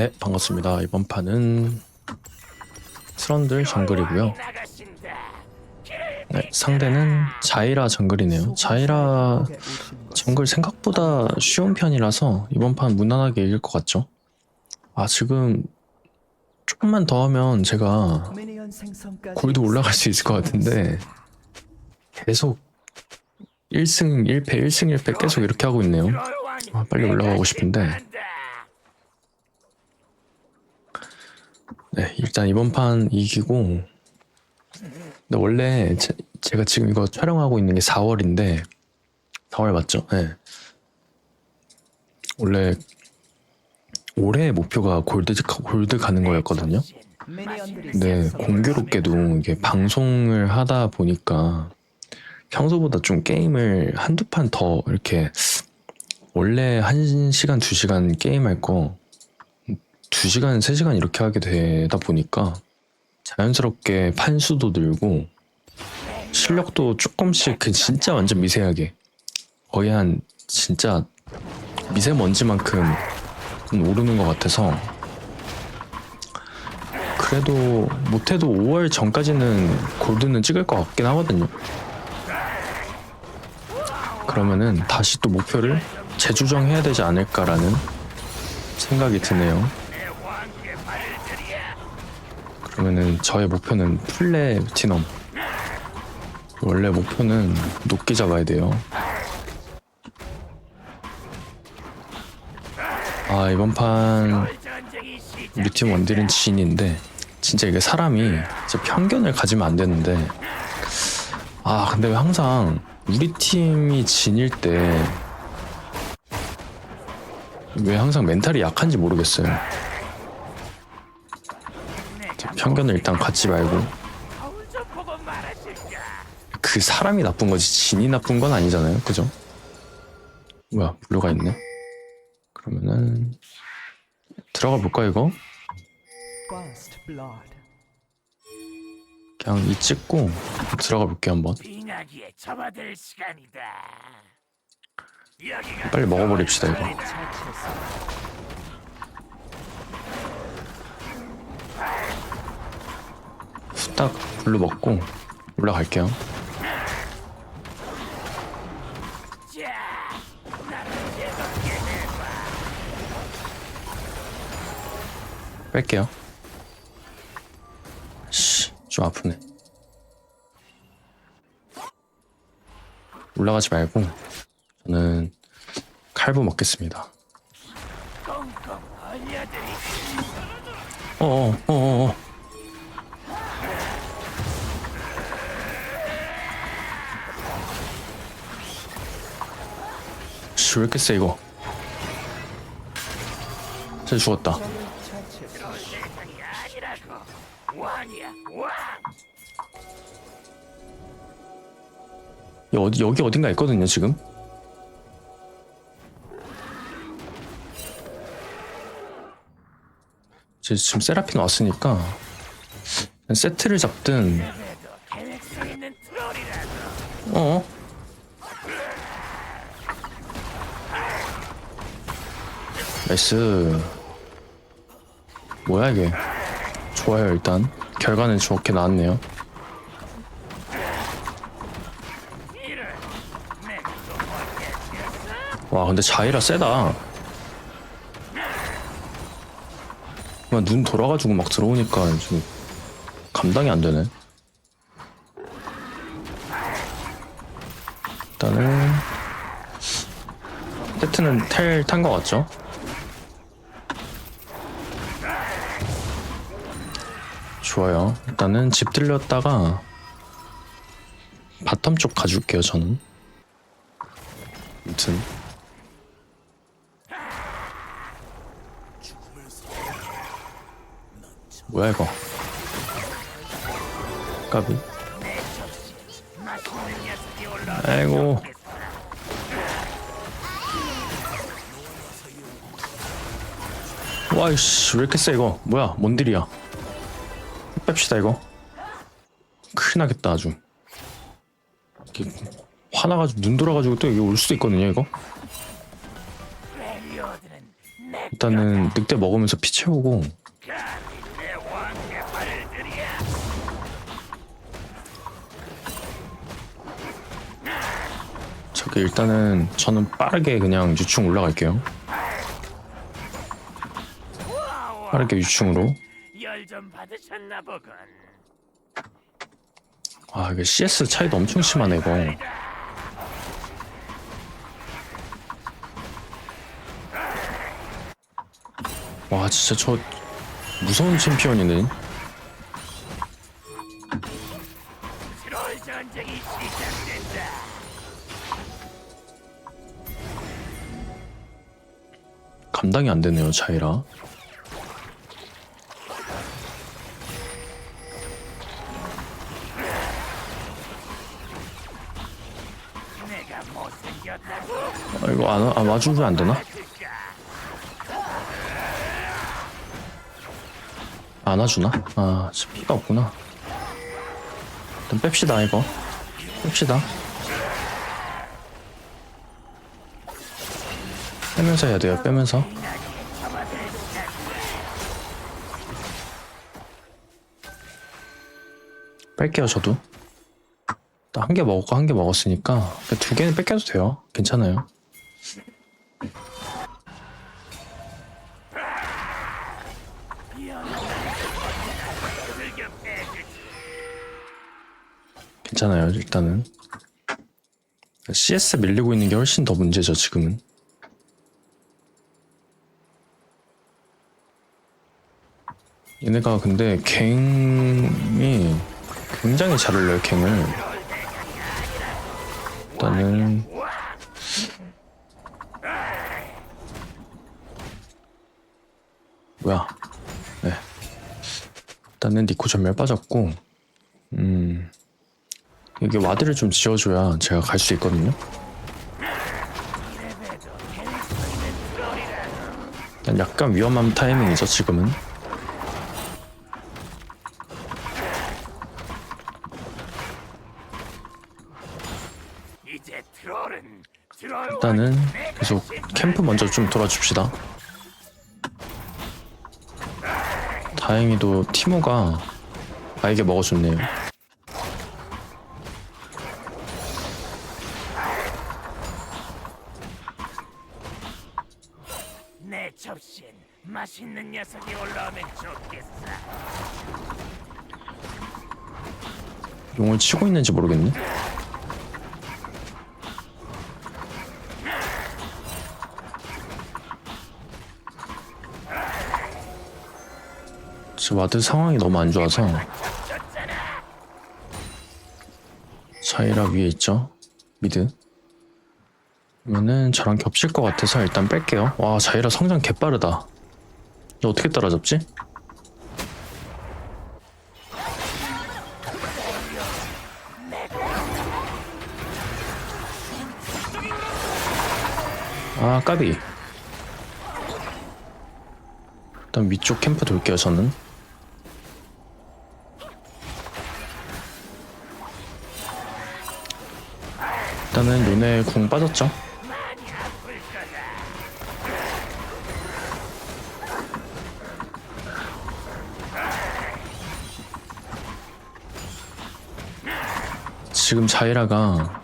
네, 반갑습니다. 이번 판은 트런들 정글이고요. 네, 상대는 자이라 정글이네요. 자이라 정글 생각보다 쉬운 편이라서 이번 판 무난하게 이길 것 같죠? 아, 지금 조금만 더 하면 제가 골드 올라갈 수 있을 것 같은데 계속 1승 1패 1승 1패 계속 이렇게 하고 있네요. 아, 빨리 올라가고 싶은데 네, 일단 이번 판 이기고 근데 원래 제, 제가 지금 이거 촬영하고 있는 게 4월인데 4월 맞죠? 네. 원래 올해 목표가 골드 골드 가는 거였거든요. 근데 공교롭게도 이게 방송을 하다 보니까 평소보다 좀 게임을 한두 판 더 이렇게 원래 1시간, 2시간 게임할 거 2시간, 3시간 이렇게 하게 되다 보니까 자연스럽게 판수도 늘고 실력도 조금씩 그 진짜 완전 미세하게 거의 한 진짜 미세먼지만큼 오르는 것 같아서 그래도 못해도 5월 전까지는 골드는 찍을 것 같긴 하거든요. 그러면은 다시 또 목표를 재조정해야 되지 않을까라는 생각이 드네요. 그러면은 저의 목표는 플래티넘. 원래 목표는 높게 잡아야 돼요. 아 이번 판 우리 팀 원딜은 진인데 진짜 이게 사람이 진짜 편견을 가지면 안 되는데 아 근데 왜 항상 우리 팀이 진일 때 왜 항상 멘탈이 약한지 모르겠어요. 편견을 일단 갖지 말고 그 사람이 나쁜 거지 진이 나쁜 건 아니잖아요, 그죠? 뭐야 블루가 있네. 그러면은 들어가 볼까 이거? 그냥 이 찍고 들어가 볼게 한번. 빨리 먹어버립시다 이거. 딱 블루 먹고 올라갈게요. 뺄게요. 씨, 좀 아프네. 올라가지 말고 저는 칼부 먹겠습니다. 꽁꽁 얼려들이 어어 어어 어. 씨, 왜 이렇게 세 이거? 쟤 죽었다. 왕. 여기, 어딘가 있거든요, 지금. 제 지금 세라핀 왔으니까 세트를 잡든 나이스. 뭐야 이게? 좋아요 일단. 결과는 좋게 나왔네요? 와 근데 자이라 세다. 그냥 눈 돌아가지고 막 들어오니까 좀 감당이 안 되네. 일단은 세트는 텔 탄 거 같죠? 좋아요. 일단은 집 들렸다가 바텀 쪽 가줄게요 저는. 아무튼. 뭐야 이거? 까비. 아이고. 와이씨 왜 이렇게 세 이거? 뭐야 뭔 딜이야 뺍시다 이거 큰일 나겠다 아주 이렇게 화나가지고 눈 돌아가지고 또 여기 올 수도 있거든요 이거 일단은 늑대 먹으면서 피 채우고. 저기 일단은 저는 빠르게 그냥 유충 올라갈게요. 빠르게 유충으로. 열좀 받으셨나 보군. 아 이게 CS 차이도 엄청 심하네 이거. 와 진짜 저 무서운 챔피언이네. 트롤 전쟁이 시작된다. 감당이 안 되네요 차이라. 안, 안 와주면 안 되나? 안 와주나? 아 피가 없구나. 일단 뺍시다 이거. 뺍시다. 빼면서 해야 돼요 빼면서. 뺄게요 저도. 한 개 먹었고 한 개 먹었으니까 두 개는 뺏겨도 돼요. 괜찮아요. 괜찮아요 일단은. CS 밀리고 있는 게 훨씬 더 문제죠 지금은. 얘네가 근데 갱이 굉장히 잘 흘려요 갱을. 일단은 뭐야? 네. 일단은 니코 전멸 빠졌고, 음 여기 와드를 좀 지어줘야 제가 갈 수 있거든요. 일단 약간 위험한 타이밍이죠 지금은. 일단은 계속 캠프 먼저 좀 돌아줍시다. 다행히도 티모가 아에게 먹어줬네요. 내 접시엔 맛있는 녀석이 올라오면 좋겠어. 용을 치고 있는지 모르겠네. 지금 와드 상황이 너무 안 좋아서 자이라 위에 있죠? 미드. 그러면은 저랑 겹칠 것 같아서 일단 뺄게요. 와 자이라 성장 개빠르다. 이거 어떻게 따라잡지? 아 까비. 일단 위쪽 캠프 돌게요 저는 일단은 요네 궁 빠졌죠. 지금 자이라가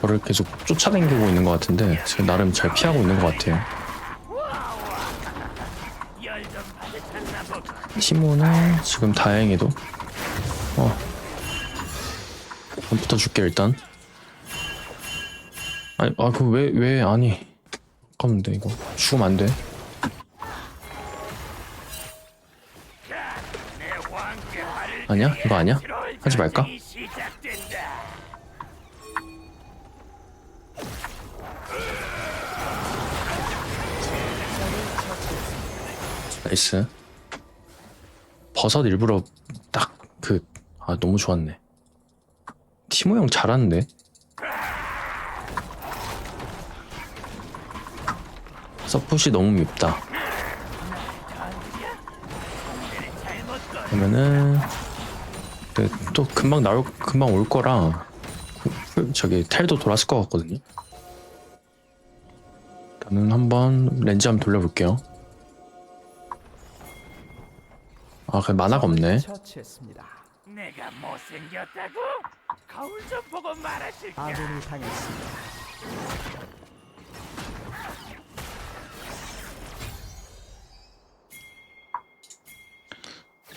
저를 계속 쫓아다니고 있는 것 같은데 지금 나름 잘 피하고 있는 것 같아요. 티모는 지금 다행히도 어 한번 붙어줄게 일단 아니 아그 왜 왜 아니. 아까운데 이거. 죽으면 안돼. 아니야? 이거 아니야? 하지 말까. 나이스. 버섯 일부러 딱 그 아 너무 좋았네. 티모 형 잘하는데 서폿이 너무 밉다 그러면은 네, 또 금방 나올 금방 올 거라 그, 저기 텔도 돌았을 것 같거든요 저는 한번 렌즈 한번 돌려볼게요. 아, 그 만화가 없네. 내가 못생겼다고? 거울 좀 보고 말하실까? 아군이 당했습니다.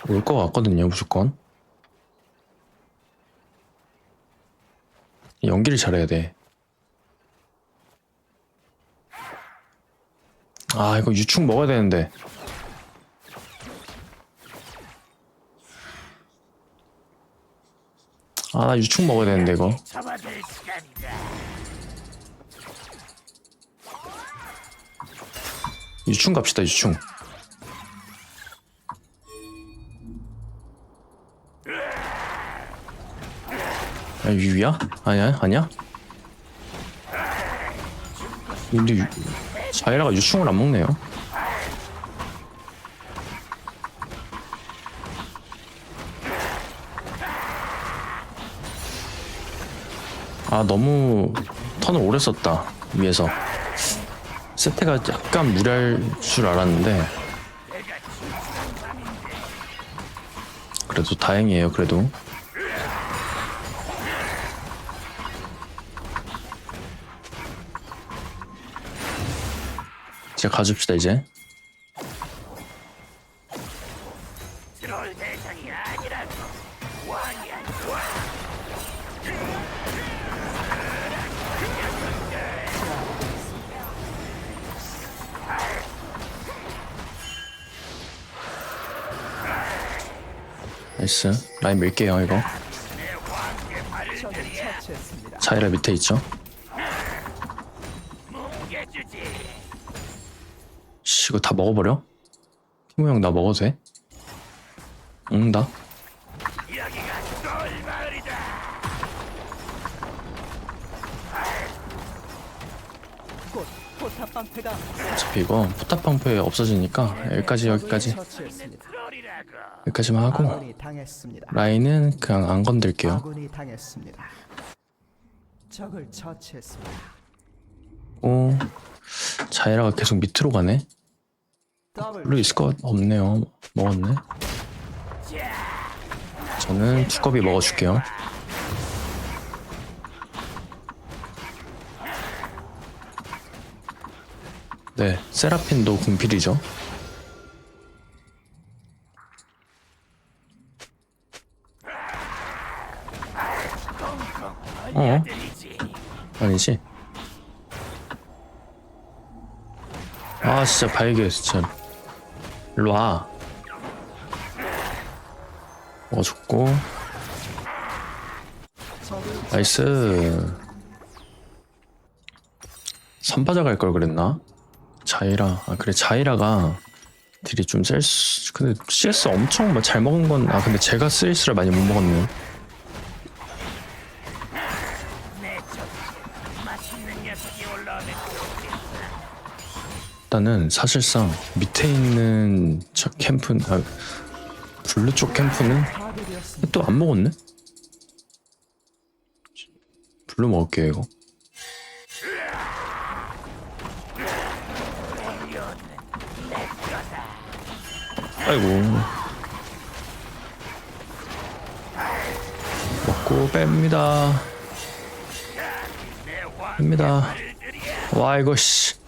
올 것 같거든요, 무조건. 연기를 잘해야 돼. 아, 이거 유충 먹어야 되는데. 아, 나 유충 먹어야 되는데, 이거. 유충 갑시다, 유충. 야, 유야? 아니야, 아니야? 근데 유, 자이라가 유충을 안 먹네요. 아, 너무 턴을 오래 썼다, 위에서. 세태가 약간 무리할 줄 알았는데 그래도 다행이에요 그래도 이제 가줍시다 이제. 나이스 라인 밀게요 이거. 자이라 밑에 있죠 뭉개주지. 씨 이거 다 먹어버려? 티모 형 나 먹어도 돼? 먹는다 어차피 이거 포탑 방패 없어지니까 여기까지 여기까지. 여기까지만 하고. 라인은 그냥 안 건들게요. 오 자이라가 계속 밑으로 가네 별로 있을 것 없네요. 먹었네. 저는 두꺼비 먹어줄게요. 네 세라핀도 궁필이죠. 어? 아니지? 아 진짜 발개 진짜 일로와. 먹어줬고. 적을 나이스. 선바자 갈 걸 그랬나? 자이라. 아 그래 자이라가 딜이 좀 셀 수... 근데 CS 엄청 뭐잘 먹은 건 아 근데 제가 CS를 많이 못 먹었네 일단은 사실상 밑에 있는 저 캠프 아 블루 쪽 캠프는. 또 안 먹었네? 블루 먹을게요 이거 아이고 먹고 뺍니다 뺍니다 와 이거 씨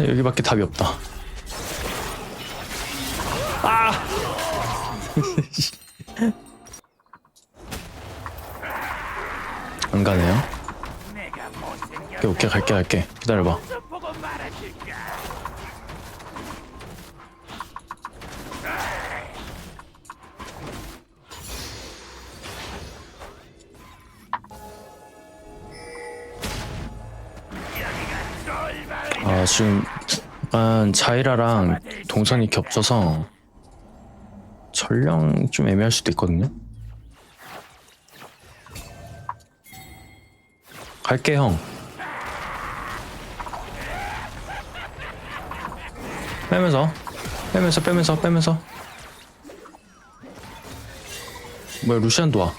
여기밖에 답이 없다. 안 가네요. 오케이 오케이 갈게 갈게. 기다려봐 지금 약간 자이라랑 동선이 겹쳐서 전령 좀 애매할 수도 있거든요. 갈게 형. 빼면서 빼면서 빼면서 빼면서. 뭐야 루시안도 와.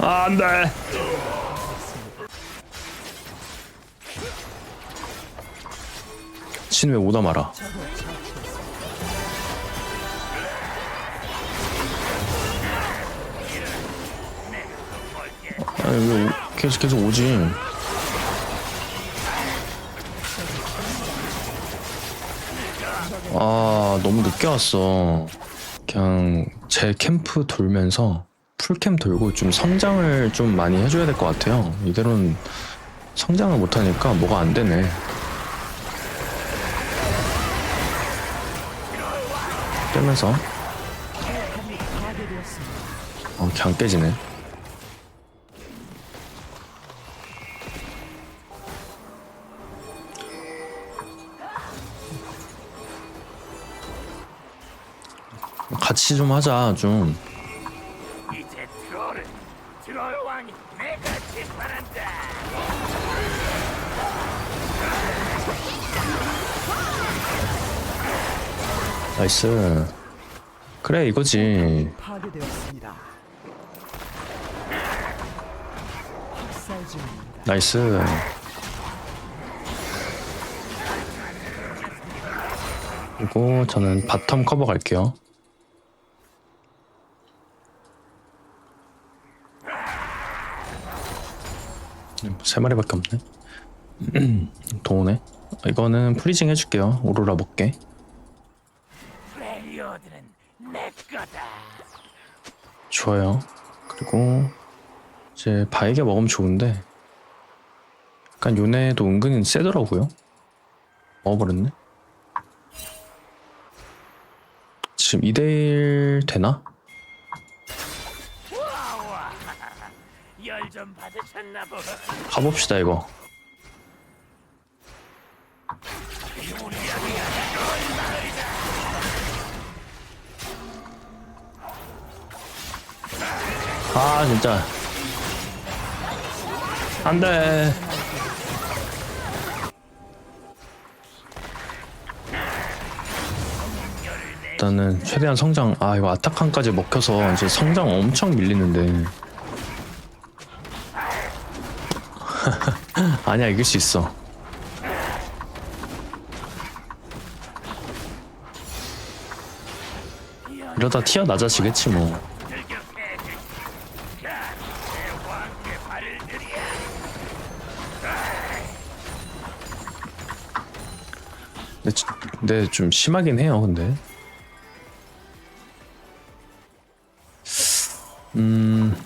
아, 안 돼 진왜 오다 말아. 아니 왜 오- 계속 계속 오지. 아 너무 늦게 왔어. 그냥 제 캠프 돌면서 풀캠 돌고 좀 성장을 좀 많이 해줘야 될 것 같아요. 이대로는 성장을 못하니까 뭐가 안 되네 파괴되었습니다. 어 그냥 깨지네 같이 좀 하자 좀. 나이스 그래 이거지. 파괴되었습니다. 학살 중입니다. 나이스. 그리고 저는 바텀 커버 갈게요. 세 마리밖에 없네. 동호네. 이거는 프리징 해줄게요. 오로라 먹게 좋아요. 그리고 이제 바에게 먹으면 좋은데 약간 요네도 은근히 세더라고요. 먹어버렸네. 지금 2대1 되나? 가봅시다 이거 아 진짜. 안돼. 일단은 최대한 성장 아 이거 아타칸까지 먹혀서 이제 성장 엄청 밀리는데. 아니야 이길 수 있어. 이러다 티어 낮아지겠지 뭐 즐겁게 자, 내 왕의 발을 들이야. 근데, 지- 근데 좀 심하긴 해요 근데. 음.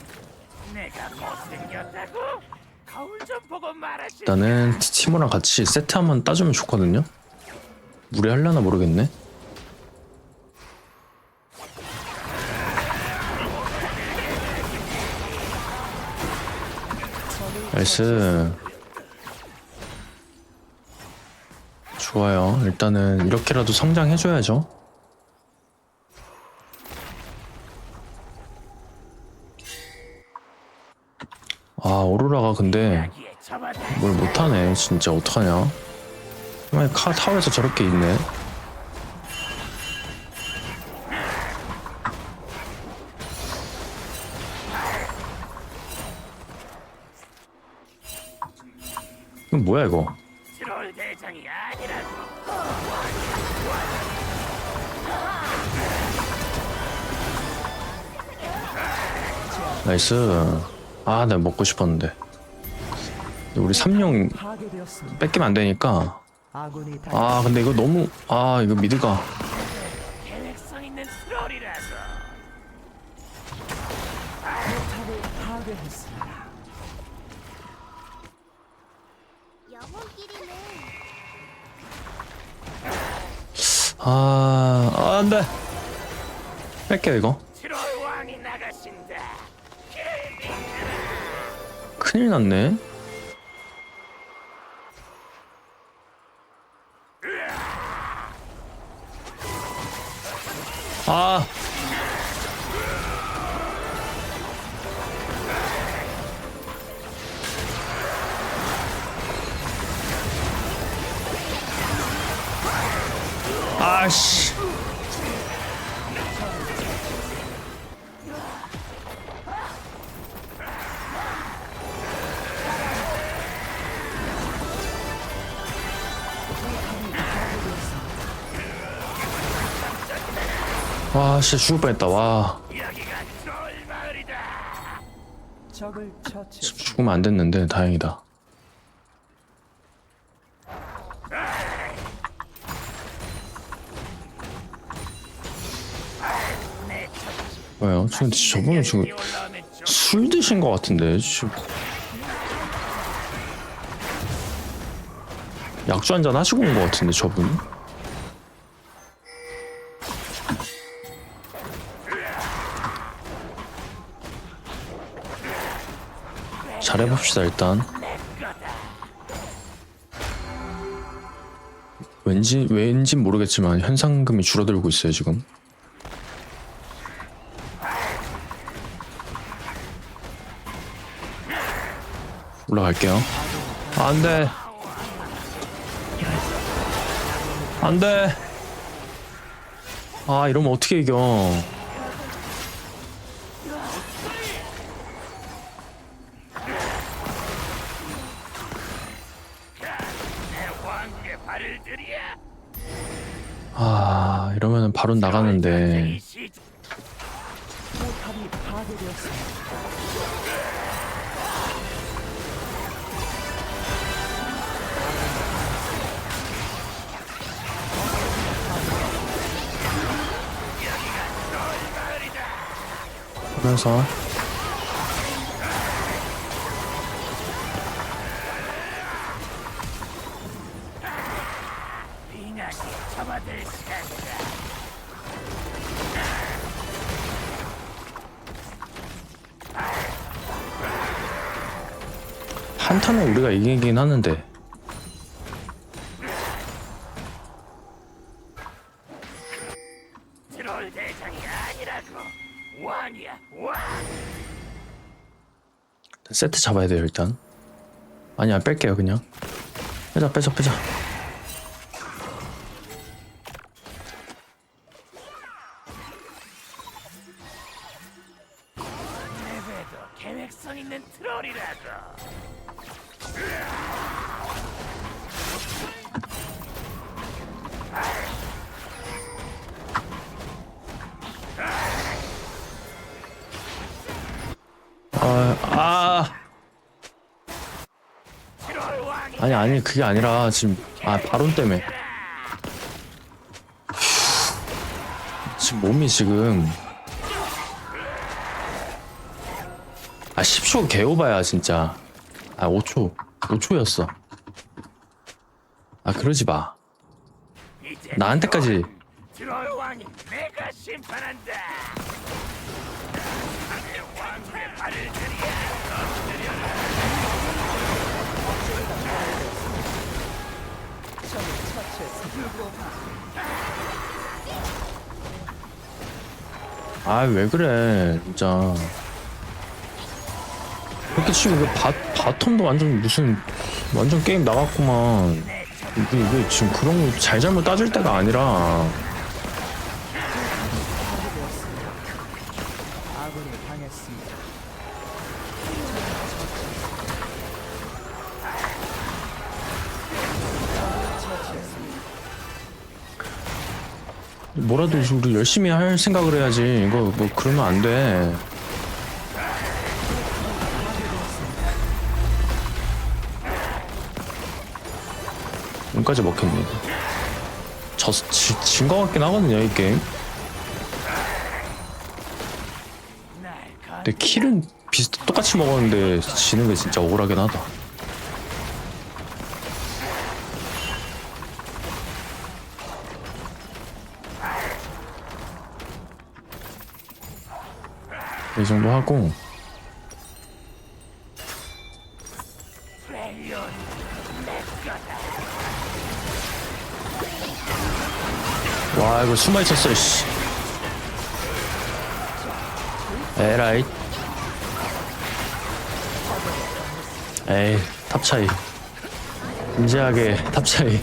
일단은 티모랑 같이 세트 한번 따주면 좋거든요. 무리하려나 모르겠네. 나이스 좋아요. 일단은 이렇게라도 성장해줘야죠. 아 오로라가 근데. 뭘 못하네. 진짜 어떡하냐. 카 타워에서 저렇게 있네. 이건 뭐야 이거 대장이 아니라고. 나이스 아 나 먹고 싶었는데 우리 삼룡. 뺏기면 안 되니까 아 근데 이거 너무 아 이거 미드가 뺄게요 이거. 큰일 났네. 아. 아씨 와 진짜 죽을 뻔했다 와. 적을 처치. 죽으면 안 됐는데 다행이다 뭐예요? 지금 저분은 지금 술 드신 것 같은데 지금 약주 한잔 하시고 온 것 같은데 저분 잘해봅시다 일단 왠지 왠지 모르겠지만 현상금이 줄어들고 있어요 지금 올라갈게요. 안 돼. 안 돼. 아, 이러면 어떻게 이겨. 아, 이러면 바로 나가는데. 하면서 3탄은 우리가 이기긴 하는데. 세트 잡아야 돼요 일단. 아니야 뺄게요 그냥. 빼자 빼자 빼자. 아니, 아니, 그게 아니라, 지금, 아, 바론 때문에. 지금 몸이 지금. 아, 10초 개오바야, 진짜. 아, 5초. 5초였어. 아, 그러지 마. 나한테까지. 트롤 왕이 내가 심판한다. 아, 왜 그래, 진짜. 그렇게 치고, 그 바, 바텀도 완전 무슨, 완전 게임 나갔구만. 이게, 이게 지금 그런 거 잘잘못 따질 때가 아니라. 뭐라도 우리 열심히 할 생각을 해야지. 이거 뭐 그러면 안 돼. 여기까지 먹혔네. 저진거 같긴 하거든요 이 게임. 근데 킬은 비슷 똑같이 먹었는데 지는 게 진짜 억울하긴 하다. 이 정도 하고. 와 이거 숨어 있었어 씨. 에라이. 에이 탑 차이. 진지하게 탑 차이.